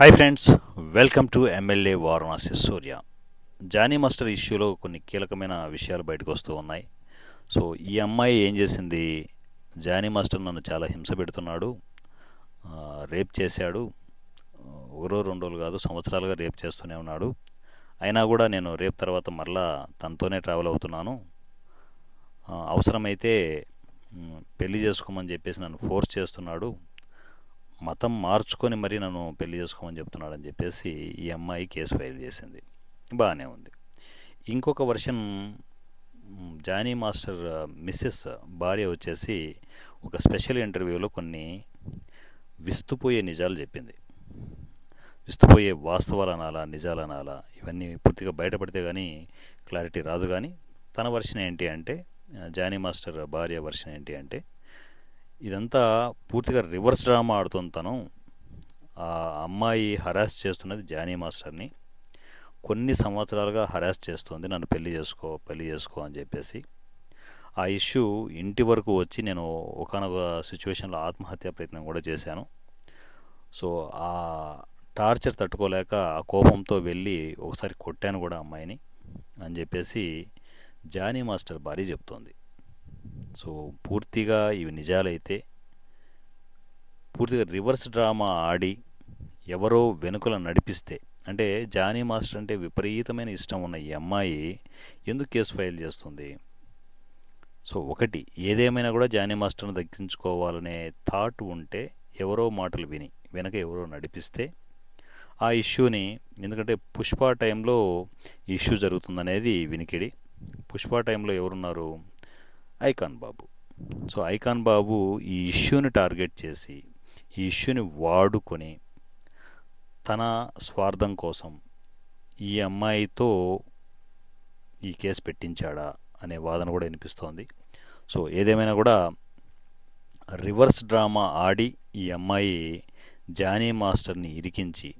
Hi friends welcome to MLA Varanasi Surya Jani master ఇష్యూలో కొన్ని కీలకమైన విషయాలు బయటకు వస్తూ ఉన్నాయి సో ఈ అమ్మాయి ఏం చేసింది జానీ మాస్టర్ నన్ను చాలా హింస పెడుతున్నాడు రేప్ చేశాడు ఒకరో రెండు రోజులు కాదు సంవత్సరాలుగా రేప్ చేస్తూనే ఉన్నాడు. అయినా కూడా నేను రేప్ తర్వాత మరలా తనతోనే ట్రావెల్ అవుతున్నాను. అవసరమైతే పెళ్ళి చేసుకోమని చెప్పేసి నన్ను ఫోర్స్ చేస్తున్నాడు. మతం మార్చుకొని మరీ నన్ను పెళ్ళి చేసుకోమని చెప్తున్నాడని చెప్పేసి ఈ అమ్మాయి కేసు ఫైల్ చేసింది. బాగానే ఉంది. ఇంకొక వర్షన్ జానీ మాస్టర్ మిస్సెస్ భార్య వచ్చేసి ఒక స్పెషల్ ఇంటర్వ్యూలో కొన్ని విస్తుపోయే నిజాలు చెప్పింది. విస్తుపోయే వాస్తవాలు అనాలా నిజాలు అనాలా ఇవన్నీ పూర్తిగా బయటపడితే కానీ క్లారిటీ రాదు కానీ తన వర్షన్ ఏంటి అంటే జానీ మాస్టర్ భార్య వర్షన్ ఏంటి అంటే ఇదంతా పూర్తిగా రివర్స్ డ్రామా ఆడుతుంది తను. ఆ అమ్మాయి హరాస్ చేస్తున్నది జానీ మాస్టర్ని. కొన్ని సంవత్సరాలుగా హరాస్ చేస్తుంది నన్ను పెళ్ళి చేసుకో పెళ్ళి చేసుకో అని చెప్పేసి. ఆ ఇష్యూ ఇంటి వరకు వచ్చి నేను ఒకనొక సిచ్యువేషన్లో ఆత్మహత్య ప్రయత్నం కూడా చేశాను. సో ఆ టార్చర్ తట్టుకోలేక ఆ కోపంతో వెళ్ళి ఒకసారి కొట్టాను కూడా అమ్మాయిని అని చెప్పేసి జానీ మాస్టర్ భార్య చెప్తోంది. సో పూర్తిగా ఇవి నిజాలైతే పూర్తిగా రివర్స్ డ్రామా ఆడి ఎవరో వెనుకల నడిపిస్తే అంటే జానీ మాస్టర్ అంటే విపరీతమైన ఇష్టం ఉన్న ఈ అమ్మాయి ఎందుకు కేసు ఫైల్ చేస్తుంది? సో ఒకటి ఏదేమైనా కూడా జానీ మాస్టర్ను దక్కించుకోవాలనే థాట్ ఉంటే ఎవరో మాటలు విని వెనక ఎవరో నడిపిస్తే ఆ ఇష్యూని ఎందుకంటే పుష్ప టైంలో ఇష్యూ జరుగుతుందనేది వినికిడి. పుష్ప టైంలో ఎవరున్నారు? Icon Babu. So icon Babu ఈ ఇష్యూని టార్గెట్ చేసి ఈ ఇష్యూని వాడుకొని తన స్వార్థం కోసం ఈ అమ్మాయితో ఈ కేసు పెట్టించాడా అనే వాదన కూడా వినిపిస్తోంది. సో ఏదేమైనా కూడా రివర్స్ డ్రామా ఆడి ఈ అమ్మాయి జానీ మాస్టర్ని ఇరికించి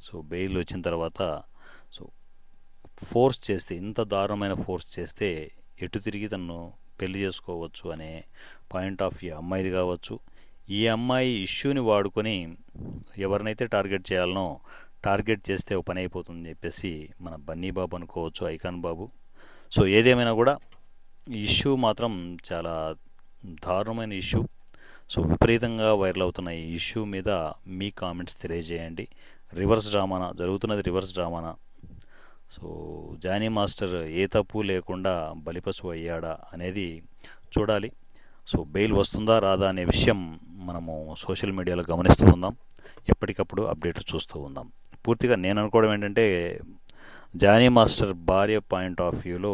సో బెయిల్ వచ్చిన తర్వాత సో ఫోర్స్ చేస్తే ఇంత దారుణమైన ఫోర్స్ చేస్తే ఎటు తిరిగి తను పెళ్ళి చేసుకోవచ్చు అనే పాయింట్ ఆఫ్ వ్యూ అమ్మాయిది కావచ్చు. ఈ అమ్మాయి ఇష్యూని వాడుకొని ఎవరినైతే టార్గెట్ చేయాలనో టార్గెట్ చేస్తే ఒక పని అయిపోతుందని చెప్పేసి మన బన్నీ బాబు అనుకోవచ్చు ఐకాన్ బాబు. సో ఏదేమైనా కూడా ఈ ఇష్యూ మాత్రం చాలా దారుణమైన ఇష్యూ. సో విపరీతంగా వైరల్ అవుతున్న ఈ ఇష్యూ మీద మీ కామెంట్స్ తెలియజేయండి. రివర్స్ డ్రామానా? జరుగుతున్నది రివర్స్ డ్రామానా? సో జానీ మాస్టర్ ఏ తప్పు లేకుండా బలిపశువు అయ్యాడా అనేది చూడాలి. సో బెయిల్ వస్తుందా రాదా అనే విషయం మనము సోషల్ మీడియాలో గమనిస్తూ ఉందాం. ఎప్పటికప్పుడు అప్డేట్ చూస్తూ ఉందాం. పూర్తిగా నేను అనుకోవడం ఏంటంటే జానీ మాస్టర్ భార్య పాయింట్ ఆఫ్ వ్యూలో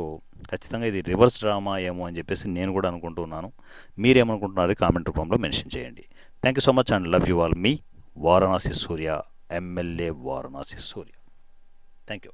ఖచ్చితంగా ఇది రివర్స్ డ్రామా ఏమో అని చెప్పేసి నేను కూడా అనుకుంటున్నాను మీరేమనుకుంటున్నారు కామెంట్ రూపంలో మెన్షన్ చేయండి. Thank you so much and love you all. Me Varanasi Surya MLA Varanasi Surya. Thank you.